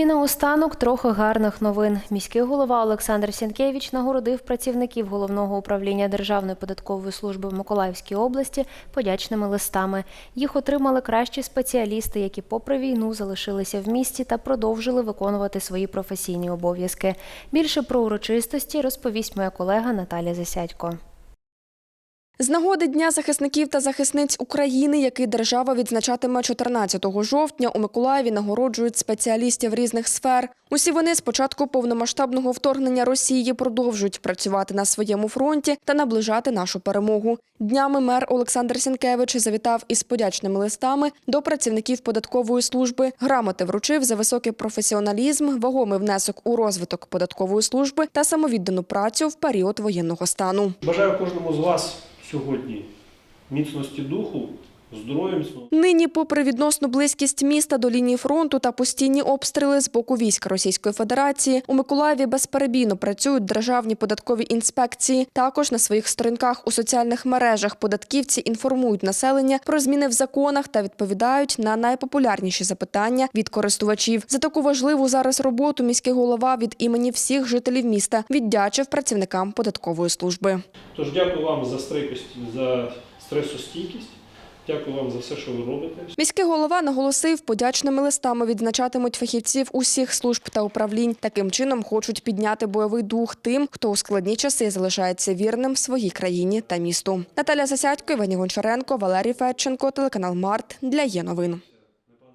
І наостанок трохи гарних новин. Міський голова Олександр Сінкевич нагородив працівників головного управління Державної податкової служби в Миколаївській області подячними листами. Їх отримали кращі спеціалісти, які, попри війну, залишилися в місті та продовжили виконувати свої професійні обов'язки. Більше про урочистості розповість моя колега Наталя Засядько. З нагоди Дня захисників та захисниць України, який держава відзначатиме 14 жовтня, у Миколаєві нагороджують спеціалістів різних сфер. Усі вони з початку повномасштабного вторгнення Росії продовжують працювати на своєму фронті та наближати нашу перемогу. Днями мер Олександр Сінкевич завітав із подячними листами до працівників податкової служби. Грамоти вручив за високий професіоналізм, вагомий внесок у розвиток податкової служби та самовіддану працю в період воєнного стану. Бажаю кожному з вас сьогодні міцності духу, здоров'я міцного. Нині, попри відносну близькість міста до лінії фронту та постійні обстріли з боку військ Російської Федерації, у Миколаєві безперебійно працюють державні податкові інспекції. Також на своїх сторінках у соціальних мережах податківці інформують населення про зміни в законах та відповідають на найпопулярніші запитання від користувачів. За таку важливу зараз роботу міський голова від імені всіх жителів міста віддячив працівникам податкової служби. Тож дякую вам за стійкість, за стресостійкість. Дякую вам за все, що ви робите. Міський голова наголосив, подячними листами відзначатимуть фахівців усіх служб та управлінь. Таким чином хочуть підняти бойовий дух тим, хто у складні часи залишається вірним своїй країні та місту. Наталя Засядько, Івані Гончаренко, Валерій Федченко, телеканал Март для є новин.